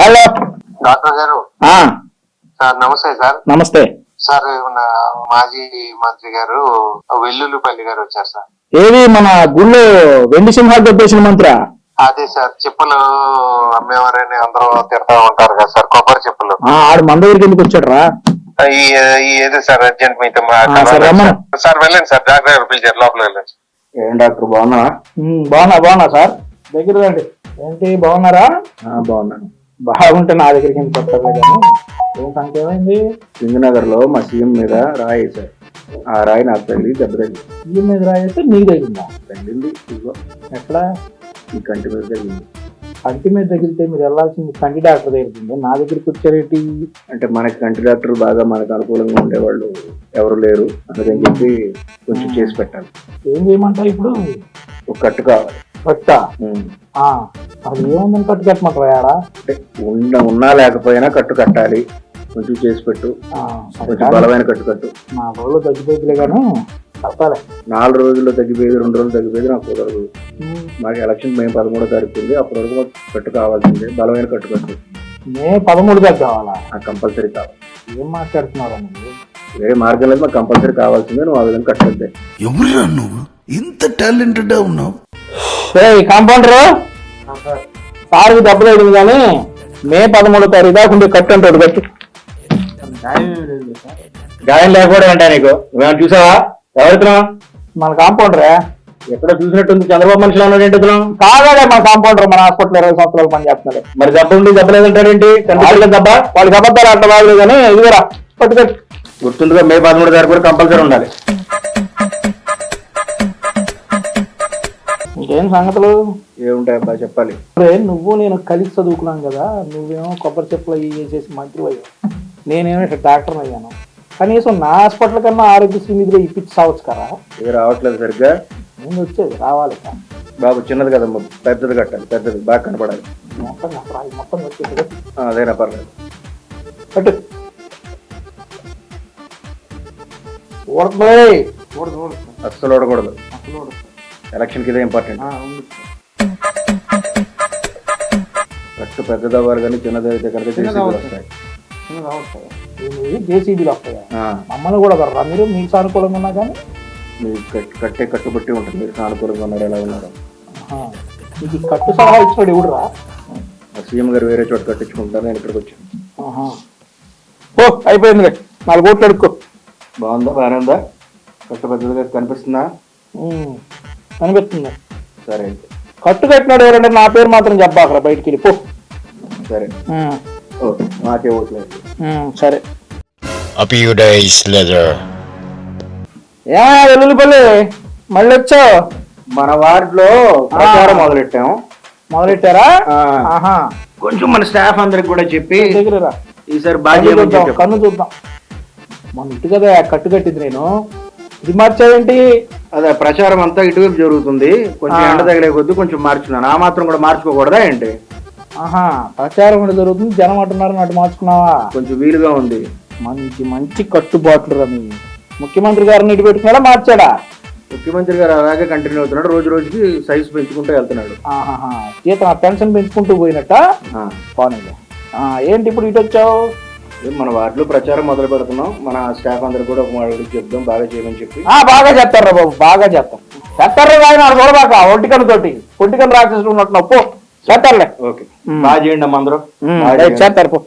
Hello. Doctor గారు. ఆ, sir నమస్తే సార్. నమస్తే. సార్ మన మాజీ మంత్రి గారు వెల్లుల్లిపల్లి గారు వచ్చారు సార్. ఏది మన గుళ్ళో వెండి సింహాలు దెబ్బేసిన మంత్ర? అదే సార్ చెప్పులు అమ్మేవారని అందరూ తిడతా ఉంటారు కదా సార్ కొబ్బరి చెప్పులు. ఆడు మన దగ్గరికి ఎందుకు వచ్చాడు రా ఏదో సార్ అర్జెంట్ మీతో. సార్ వెళ్ళండి సార్ డాక్టర్ గారు పిలిచారు లోపల వెళ్ళండి ఏం డాక్టర్ బాగున్నా బాగున్నా బాగున్నా సార్. దగ్గర రండి. ఏంటి బాగున్నారా? బాగున్నాను. బాగుంటే నా దగ్గరికి కానీ ఏం ఏమైంది సింగనగర్లో మా సీఎం మీద రాయి వేశారు. ఆ రాయి నాకు తగిలి దెబ్బ తగిలి ఈ మీద రాయితే నీకు తగిలిందా తగిలింది ఇదిగో. ఎక్కడ? ఈ కంటి మీద తగిలింది. కంటి మీద తగిలితే మీరు వెళ్ళాల్సింది కంటి డాక్టర్ దగ్గరికి నా దగ్గరికి వచ్చారేంటి అంటే మనకి కంటి డాక్టర్ బాగా మనకు అనుకూలంగా ఉండేవాళ్ళు ఎవరు లేరు. అందుకని చెప్పి కొంచెం చేసి పెట్టాలి. ఏం చేయమంటారు ఇప్పుడు? ఒక కట్టు కావాలి. కట్టా? అది ఏముందని కట్టు కట్టమంటారా అంటే ఉన్న ఉన్నా లేకపోయినా కట్టు కట్టాలి. కొంచెం చేసి పెట్టు. కొంచెం బలమైన కట్టు కట్టు. నా రోజులు తగ్గిపోతులే కానీ కట్టాలి. నాలుగు రోజుల్లో తగ్గిపోయేది రెండు రోజులు తగ్గిపోయేది నాకు కుదరదు. మాకు ఎలక్షన్ మేము పదమూడో తారీఖు ఉంది. అప్పటి వరకు మాకు కట్టు కావాల్సిందే బలమైన కట్టు కట్టు. మే పదమూడు దాకా కావాలా? నాకు కంపల్సరీ కావాలి. ఏం మాట్లాడుతున్నారా మీరు వేరే మార్గం లేదు మాకు కంపల్సరీ కావాల్సిందే నువ్వు ఆ విధంగా కట్టద్దే ఎవరురా నువ్వు? ఇంత టాలెంటెడ్ ఉన్నావు. కాంపౌండర్ సార్కి డబ్బులు అయింది కానీ మే పదమూడో తారీఖు దాకా ఉండే కట్టు అంటాడు కట్టు గాయం లేకపోవడం అంటే నీకు? నువ్వేమైనా చూసావా? ఎవరితున్నావు మన కాంపౌండరే. ఎక్కడ చూసినట్టుంది చంద్రబాబు మనుషులు ఉన్నాడు ఏంటి ఇతను? మన కాంపౌండర్ మన హాస్పిటల్ ఇరవై సంవత్సరాలు పని చేస్తున్నాడు మరి దెబ్బ ఉండి దెబ్బ లేదంటాడేంటి కనిపించలేదు దెబ్బ? వాళ్ళకి అబద్ధాలు అంట బాగలేదు కానీ ఇదిగోరా పట్టుకట్టు గుర్తుందిగా మే పదమూడు తారీఖు కూడా కంపల్సరీ ఉండాలి. ఇంకేం సంగతులు? ఏముంటాయి అబ్బా చెప్పాలి. అరే నువ్వు నేను కలిసి చదువుకున్నాం కదా నువ్వేమో కొబ్బరి చెప్పులు అవి చేసి మంత్రి అయ్యావు. నేనేమో ఇక్కడ డాక్టర్ అయ్యాను. కనీసం నా హాస్పిటల్ కన్నా ఆరోగ్యశ్రీ నిధిలో ఇప్పించి సావచ్చు కదా. ఇది రావట్లేదు సరిగ్గా. నేను వచ్చేది రావాలి కదా. బాబు చిన్నది కదమ్మా పెద్దది కట్టాలి పెద్దది బాగా కనపడాలి. మొత్తం రాయి మొత్తం వచ్చేది అదేనా పర్లేదు. కట్టు ఊడదు ఊడదు ఊడదు అస్సలు ఓడకూడదు. అసలు ఊడదు. ఎలక్షన్కి ఇదే ఇంపార్టెంట్. కట్టు పెద్దది అవ్వాలి కానీ చిన్నది అయితే కనుక చిన్నది చేసి అవ్వదు. వస్తాయి. చిన్నది అవుతాయి. ఇవి జేసీబీలు వస్తాయా? మమ్మల్ని కూడా కర్రా మీరు మీకు సానుకూలంగా ఉన్నా కానీ? మీ కట్- కట్టే కట్టుబట్టి ఉంటుంది మీరు సానుకూలంగా ఉన్నారు ఎలా ఉన్నారు. మీకు కట్టు సలహా ఇచ్చినాడు ఎవడురా సీఎం గారు వేరే చోట కట్టించుకుంటారు నేను ఇక్కడికి వచ్చాను. ఓ అయిపోయిందిలే. నాలుగు ఓట్లు అడుక్కో. బాగుందా? బాగానే ఉందా? కట్టు పెద్దదిగా కనిపిస్తుందా? అనిపిస్తుంది సరే. అయితే కట్టు కట్టినాడు ఎవరంటే నా పేరు మాత్రం చెప్పాకరా బయటికి వెళ్ళి పో. సరే. ఓకే మాకే ఓట్లేదు సరే. A few days later. వెల్లుల్లిపల్లి? మళ్ళీ వచ్చావు? మన వార్డులో ప్రచారం మొదలెట్టాము మొదలెట్టారా? ఆ. ఆహా. కొంచెం మన స్టాఫ్ అందరికి కూడా చెప్పి. ఈసారి బాగా కన్ను చేయమని చూద్దాం చెప్పాం. కన్ను చూద్దాం. మన ఇటు కదా కట్టు కట్టింది నేను. ఇది మార్చావేంటి? అదే ప్రచారం అంతా ఇటువైపు జరుగుతుంది. కొంచెం. ఎండ తగిలే కొద్ది కొంచెం మార్చుకున్నాను ఆ మాత్రం కూడా మార్చుకోకూడదా ఏంటి? ఆహా ప్రచారం కూడా జరుగుతుంది. జనం అంటున్నారు అటు మార్చుకున్నావా? కొంచెం వీలుగా ఉంది. మంచి మంచి కట్టుబాట్లు రమి ముఖ్యమంత్రి గారిని ఇటు పెట్టుకున్నాడా మార్చాడా? ముఖ్యమంత్రి గారు అలాగే కంటిన్యూ అవుతున్నాడు. రోజు రోజుకి సైజ్ పెంచుకుంటూ వెళ్తున్నాడు. ఆహాహా. జీతం ఆ పెన్షన్ పెంచుకుంటూ పోయినట్ట? ఏంటి ఇప్పుడు ఇటు వచ్చావు? మన వార్డులో ప్రచారం మొదలు పెడుతున్నాం. మన స్టాఫ్ అందరు కూడా ఒక మాట చెప్దాం బాగా చేయమని చెప్పి. ఆ బాగా చేస్తారా బాబు బాగా చేస్తారు చేస్తారా ఆయన చూడబాక ఒంటికన్ను తోటి. ఒంటికన్ను రాక్షసుడు ఉన్నట్టు పో చేస్తారులే. ఓకే. బాగా చేయండి అమ్మ అందరూ. చేస్తారు పో.